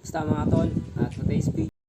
Basta mga tol, at today's video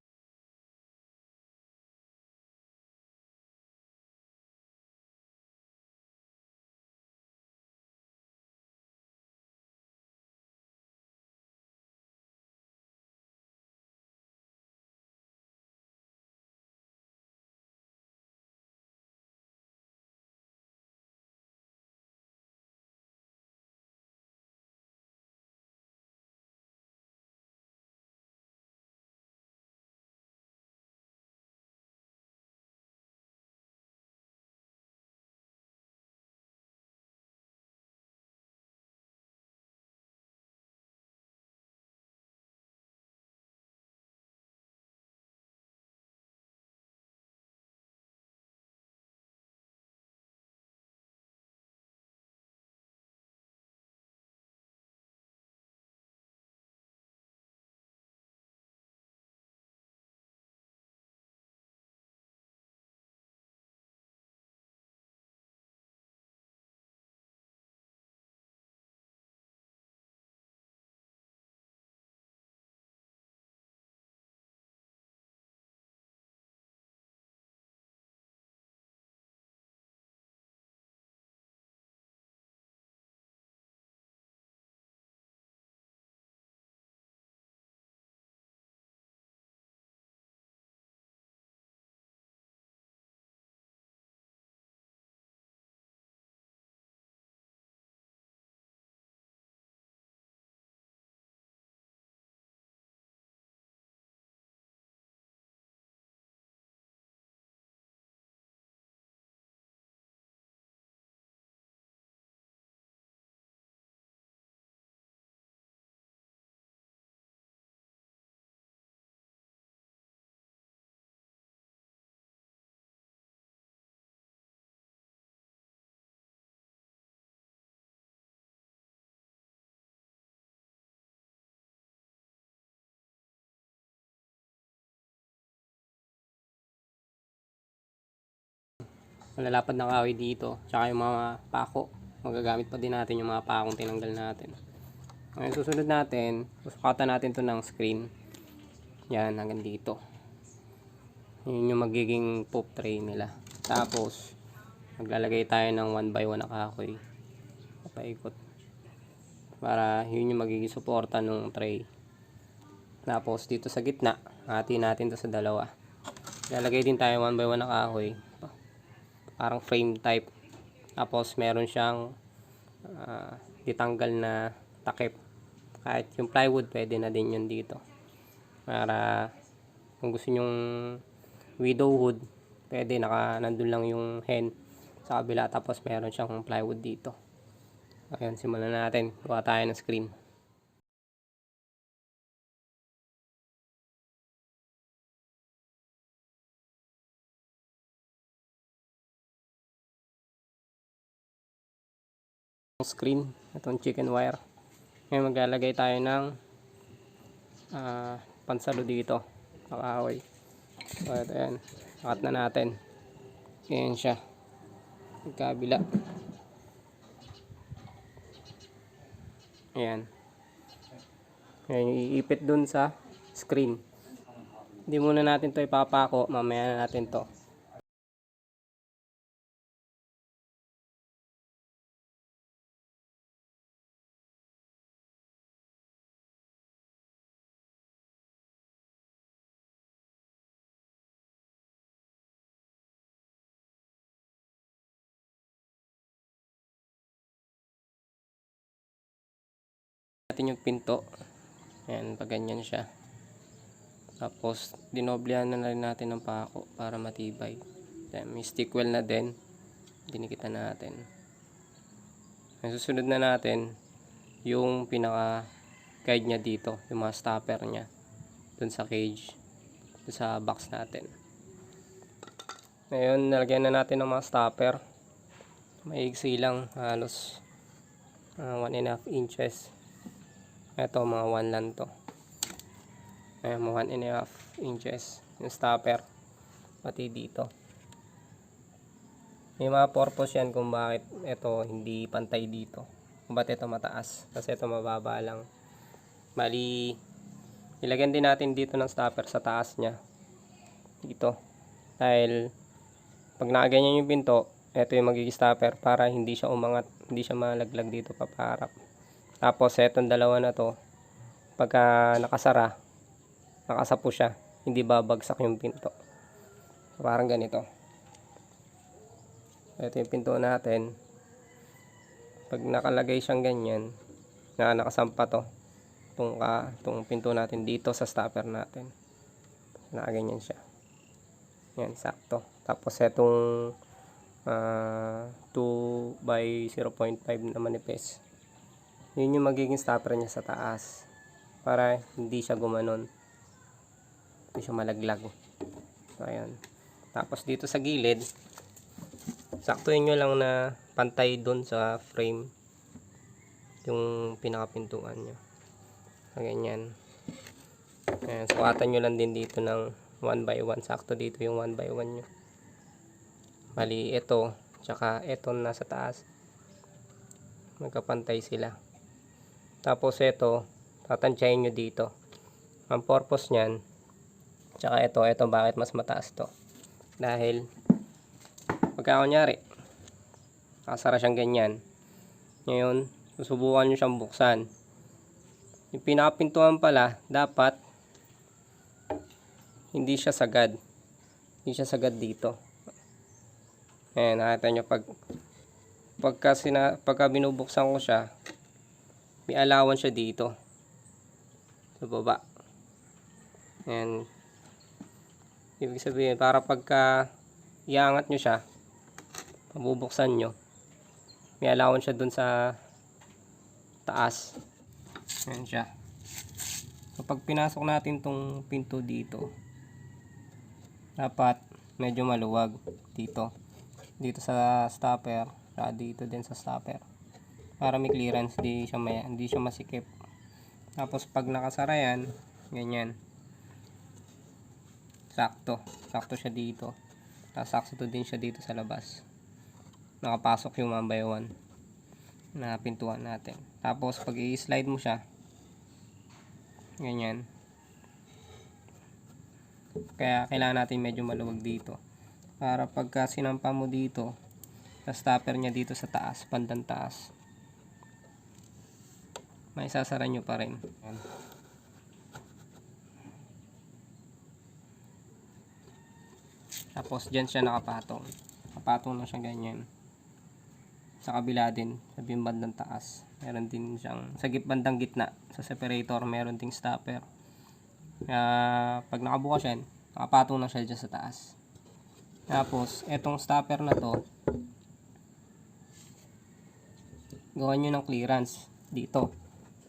malalapad na kahoy dito. Tsaka yung mga pako magagamit pa din natin yung mga pakong tinanggal natin. Ngayon susunod natin susukatan natin to ng screen. Yan hanggang dito. Yun yung magiging poop tray nila. Tapos maglalagay tayo ng 1 by 1 na kahoy. Papaikot. Para yun yung magiging suporta ng tray. Tapos dito sa gitna hati natin to sa dalawa. Lalagay din tayo 1 by 1 na kahoy parang frame type. Tapos meron siyang ah, ditanggal na takip. Kahit yung plywood pwede na din yun dito. Para kung gusto nyong widow wood pwede naka nandun lang yung hen sa kabila. Tapos meron siyang plywood dito. Ayun simulan natin. Gawa tayo ng screen screen itong chicken wire. Ngayon maglalagay tayo ng ah, pansalo dito. Nakahoy so ito yan. Akat na natin. Ganyan siya. Magkabila. Ayan. Ngayon iipit dun sa screen. Hindi muna natin to ipapako. Mamaya na natin to natin yung pinto. Ayan, pag ganyan siya. Tapos, dinoblehan na rin natin ng pako para matibay. Ayan, may stick well na din. Dinikitan natin. Ang susunod na natin, yung pinaka guide niya dito, yung mga stopper niya. Dun sa cage. Dun sa box natin. Ngayon, nalagyan na natin ng mga stopper. Maigsi lang, halos uh, 1 and a half inches. Ito mga 1 lang to. Ayan, mga 1 and a half inches. Yung stopper. Pati dito. May mga purpose yan kung bakit ito hindi pantay dito. Kung bakit ito mataas. Kasi ito mababa lang. Bali, Ilagyan din natin dito ng stopper sa taas niya. Dito. Dahil pag nakaganyan yung pinto, ito yung magiging stopper para hindi siya umangat, hindi siya malaglag dito paparap. Tapos etong dalawa na to, pagka nakasara, nakasapo siya, hindi babagsak yung pinto. Parang ganito. Ito yung pinto natin. Pag nakalagay siyang ganyan, na nakasampa to, itong, ka, itong pinto natin dito sa stopper natin. Nakaganyan siya. Yan, sakto. Tapos itong ah, 2 by 0.5 na manifest. Yun yung magiging stopper niya sa taas. Para hindi siya gumanon. Hindi siya malaglag. So, ayan. Tapos dito sa gilid, saktuin nyo lang na pantay dun sa frame yung pinakapintuan nyo. So, ganyan. Ayan, sukatan nyo lang din dito ng 1 by 1. Sakto dito yung 1 by 1 nyo. Bali, ito, tsaka ito nasa taas. Magkapantay sila. Tapos ito, tatansyahin nyo dito. Ang purpose nyan, tsaka ito, ito bakit mas mataas to. Dahil, pagka kunyari, nakasara siyang ganyan. Ngayon, susubukan nyo siyang buksan. Yung pinakapintuan pala, dapat hindi siya sagad. Hindi siya sagad dito. Ayan, nakita nyo pag pagka, sina, pagka binubuksan ko siya, may alawan siya dito. Sa baba. Ayan. Ibig sabihin, para pagka iangat nyo siya, mabubuksan nyo, may alawan siya dun sa taas. Ayan siya. So, pag pinasok natin tong pinto dito, dapat medyo maluwag dito. Dito sa stopper, dito din sa stopper. Para may clearance, di siya, may, hindi siya masikip. Tapos pag nakasara yan, ganyan. Sakto. Sakto siya dito. Tapos sakto din siya dito sa labas. Nakapasok yung one by one na pintuan natin. Tapos pag i-slide mo siya, ganyan. Kaya kailangan natin medyo maluwag dito. Para pagka sinampa mo dito, sa stopper niya dito sa taas, bandang taas, may sasara nyo pa rin. Tapos dyan siya nakapatong. Nakapatong na siya ganyan. Sa kabila din, sa bandang taas. Meron din siyang, sa bandang gitna, sa separator, meron ding stopper. Kaya pag nakabukas yan, nakapatong na siya dyan sa taas. Tapos, etong stopper na to, gawan nyo ng clearance dito.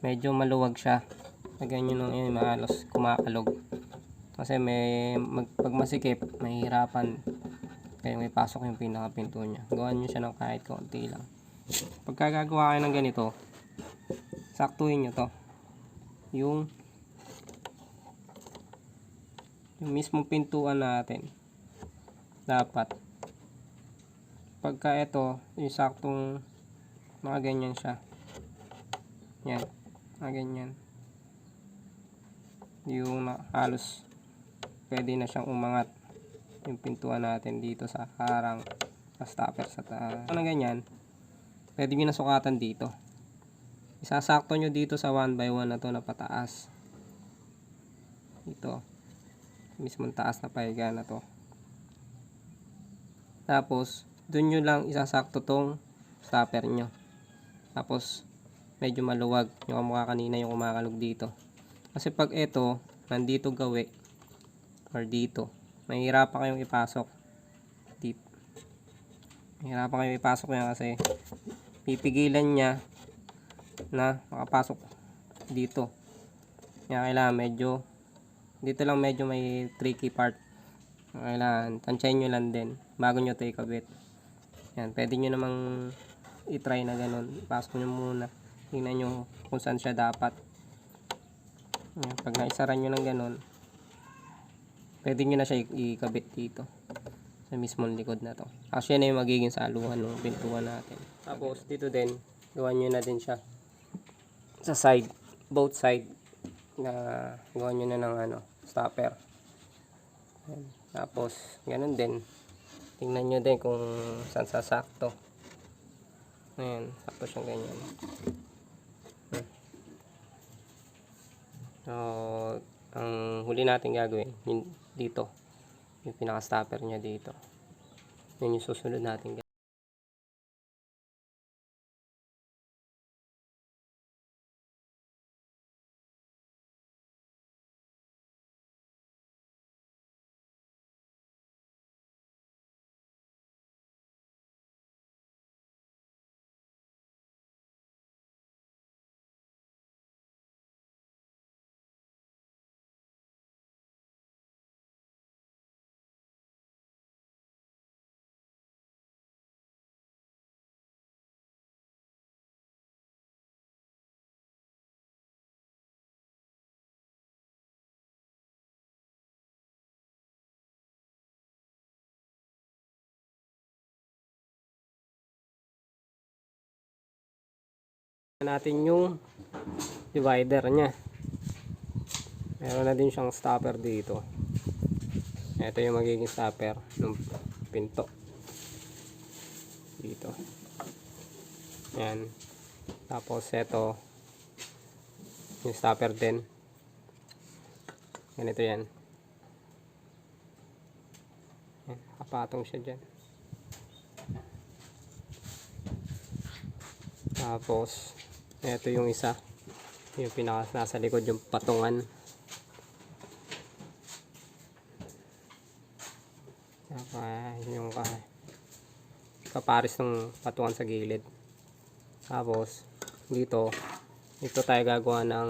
Medyo maluwag siya. Lagyan nyo nung yun, mahalos kumakalog. Kasi may, mag, pag masikip, mahihirapan. Kaya may pasok yung pinakapinto niya. Gawan nyo siya ng kahit konti lang. Pagka gagawa kayo ng ganito, saktuhin nyo to. Yung yung mismong pintuan natin. Dapat. Pagka ito, yung saktong mga ganyan siya. Yan. Mga ganyan. Yung na, halos pwede na siyang umangat yung pintuan natin dito sa harang sa stopper sa taas. Ano ganyan, pwede nyo na sukatan dito. Isasakto nyo dito sa 1 by 1 na to na pataas. Ito. Mismong taas na pahiga na to. Tapos, dun nyo lang isasakto tong stopper nyo. Tapos, medyo maluwag. Yung kamukha kanina yung kumakalog dito. Kasi pag ito, nandito gawi, or dito, mahirapan kayong ipasok. Deep. Mahirapan kayong ipasok yan kasi pipigilan niya na makapasok dito. Kaya kailangan medyo, dito lang medyo may tricky part. Kailangan, tansyahin nyo lang din bago nyo ito ikabit. Yan, pwede nyo namang i-try na ganun. Ipasok nyo muna. Tingnan nyo kung saan siya dapat. Pag naisara nyo ng ganun, pwede nyo na siya ikabit dito. Sa mismong likod na to. Actually, na yung magiging saluhan ng pintuan natin. Tapos, dito din, gawan nyo na din siya. Sa side, both side. na gawa nyo na ng ano, stopper. Tapos, ganun din. Tingnan nyo din kung saan sasakto. Ayan, tapos yung ganyan. So, ang huli natin gagawin, dito. Yung pinaka-stopper niya dito. Yun yung susunod natin natin yung divider niya. Meron na din siyang stopper dito. Ito yung magiging stopper ng pinto. Dito. Yan. Tapos ito yung stopper din. Ganito yan. Yan. Kapatong siya dyan. Tapos, ito yung isa. Yung pinaka nasa likod yung patungan. Saka yung ka kapares ng patungan sa gilid. Tapos, dito, ito tayo gagawa ng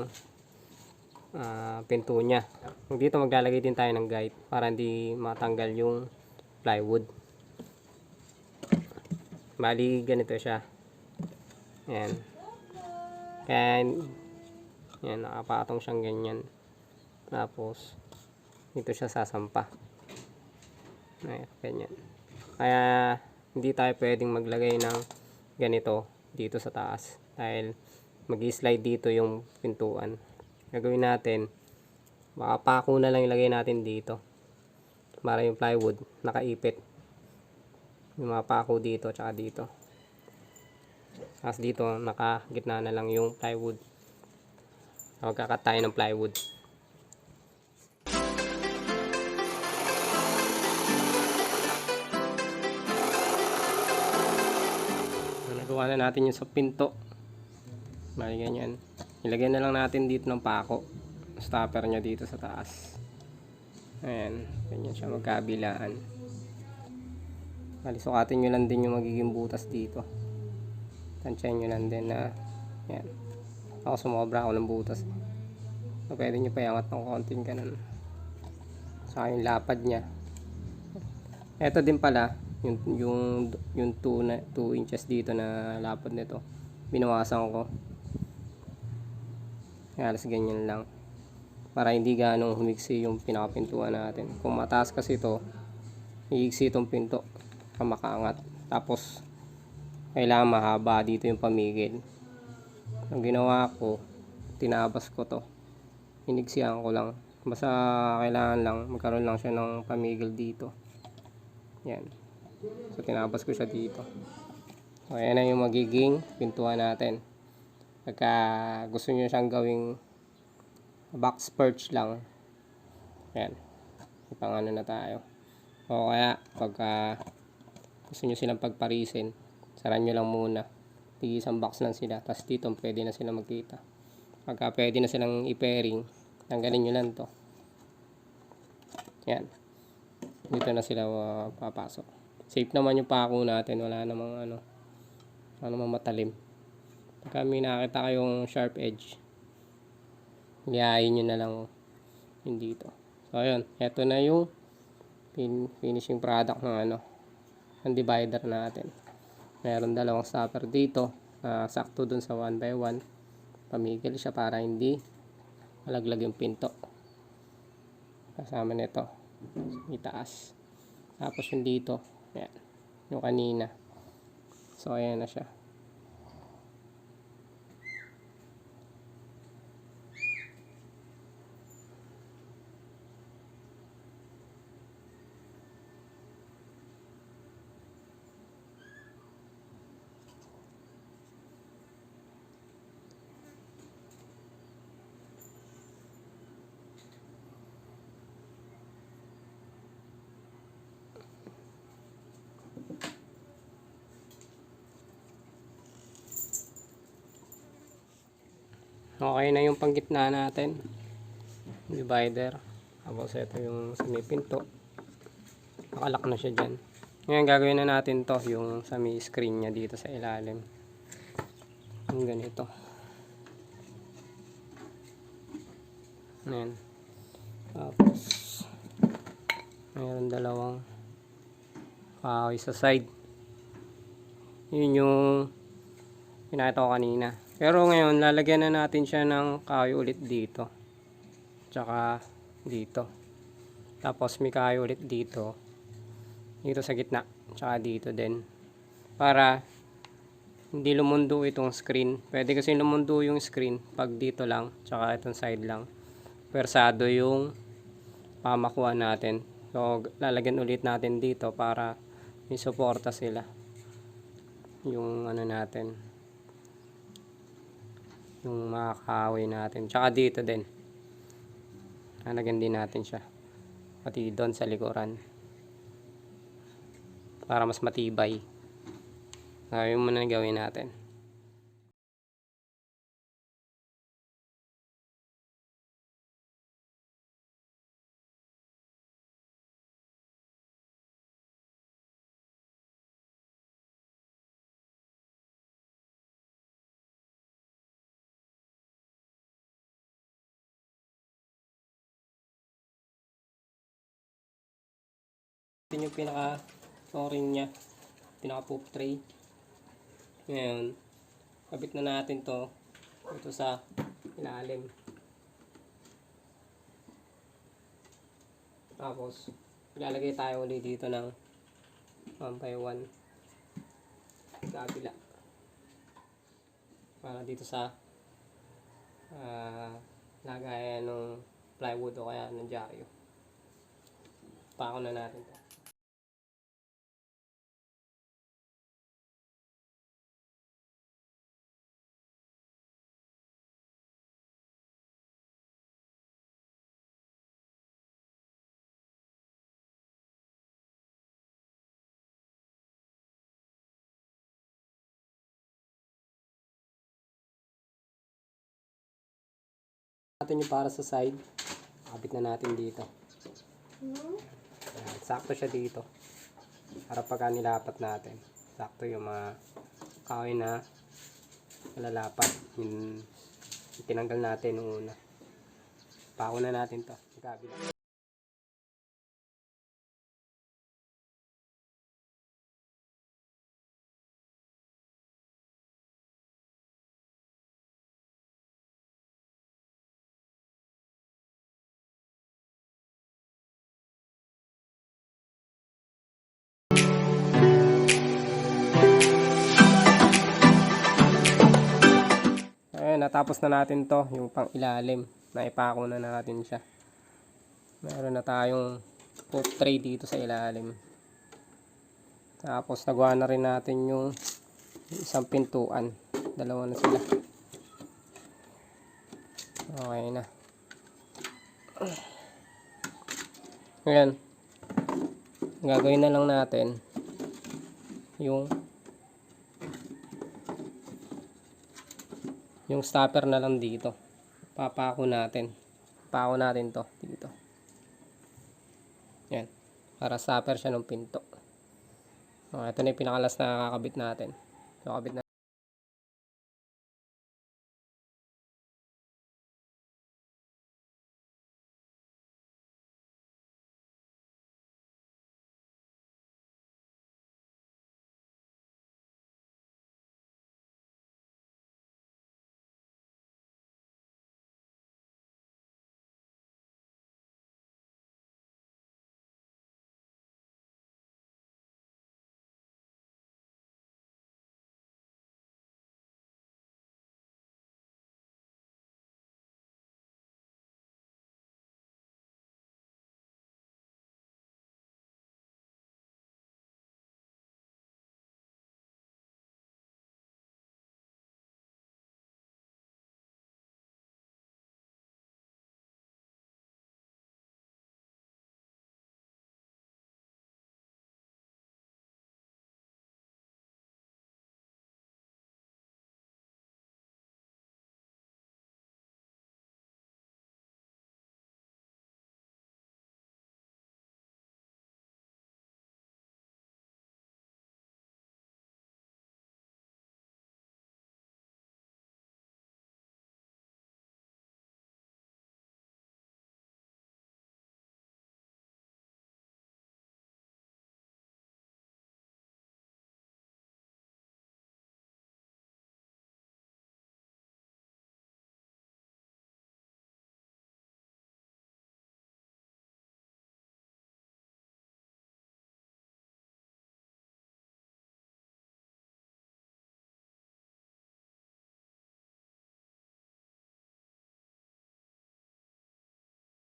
ah, pinto niya. Dito maglalagay din tayo ng guide para hindi matanggal yung plywood. Bali, ganito siya. Ayan. Kaya, yan, nakapatong siyang ganyan. Tapos, dito siya sasampa. Ayan, ganyan. Kaya, hindi tayo pwedeng maglagay ng ganito dito sa taas. Dahil, mag-slide dito yung pintuan. Gagawin natin, baka pako na lang ilagay natin dito. Para yung plywood, nakaipit. Yung mga pako dito, tsaka dito. Tapos dito, nakagitna na lang yung plywood. Magkakat tayo ng plywood. Nagawa na natin yung sa pinto. Bali ganyan. Ilagay na lang natin dito ng pako. Stopper niya dito sa taas. Ayan. Ganyan siya magkabilaan. Bali sukatin nyo lang din yung magiging butas dito tansyahin nyo lang din na yan. Ako sumobra ako ng butas. So pwede nyo payangat ng konting ganun. Sa yung lapad nya eto din pala yung yung yung 2 na 2 inches dito na lapad nito. Binawasan ko. Halos ganyan lang. Para hindi ganong humigsi yung pinakapintuan natin. Kung mataas kasi ito iigsi itong pinto. Makaangat tapos kailangan mahaba dito yung pamigil. Ang ginawa ko tinabas ko to. Hinigsihan ko lang. Basta kailangan lang magkaroon lang siya ng pamigil dito. Yan. So tinabas ko siya dito. So ayan na yung magiging pintuan natin. Pagka gusto nyo siyang gawing box perch lang. Yan ipang na tayo. O kaya pagka gusto nyo silang pagparisin saran nyo lang muna. Tig isang box lang sila tapos dito pwede na sila magkita. Pagka pwede na silang i-pairing tanggalin nyo lang to. Yan. Dito na sila uh, papasok. Safe naman yung pako natin wala namang ano wala namang matalim. Pagka may nakita kayong sharp edge liyahin nyo na lang yun dito. So ayun eto na yung fin finishing product ng ano ng divider natin meron dalawang stopper dito. Uh, sakto dun sa 1 by 1 pamigil siya para hindi malaglag yung pinto. Kasama nito. Itaas. Tapos yung dito. Yan, yung kanina. So ayan na siya Okay na yung panggitna natin. Divider. Tapos ito yung sa may. Nakalak na siya dyan. Ngayon gagawin na natin to yung sa may screen niya dito sa ilalim. Yung ganito. Ayan. Tapos mayroon dalawang kahoy sa side. Yun yung pinakita ko kanina. Pero ngayon, lalagyan na natin siya ng kahoy ulit dito. Tsaka dito. Tapos may kahoy ulit dito. Dito sa gitna. Tsaka dito din. Para hindi lumundo itong screen. Pwede kasi lumundo yung screen pag dito lang. Tsaka itong side lang. Persado yung pamakuha natin. So, lalagyan ulit natin dito para may suporta sila. Yung ano natin. Yung mga kahoy natin. Tsaka dito din. Lalagyan din natin siya. Pati doon sa likuran. Para mas matibay. Gawin muna na gawin natin. Yung pinaka flooring niya. Pinaka poop tray. Ngayon, kabit na natin to ito sa ilalim. Tapos, ilalagay tayo ulit dito ng 1 by 1 kabila. Para dito sa ah lagayan ng plywood o kaya ng dyaryo. Pako na natin to. Natin yung para sa side. Kabit na natin dito. Ayan, sakto siya dito. Para pagka nilapat natin. Sakto yung mga kahoy na malalapat. Yung, yung tinanggal natin nung una. Pako na natin to. kabila. Natapos na natin to, yung pang ilalim. Naipako na natin siya. Meron na tayong poop tray dito sa ilalim. Tapos nagawa na rin natin yung isang pintuan. Dalawa na sila. Okay na. Ngayon, gagawin na lang natin yung yung stopper na lang dito. Papako natin. Pako natin to dito. Yan. Para stopper siya ng pinto. Oh, ito na yung pinakalas na kakabit natin. So kabit na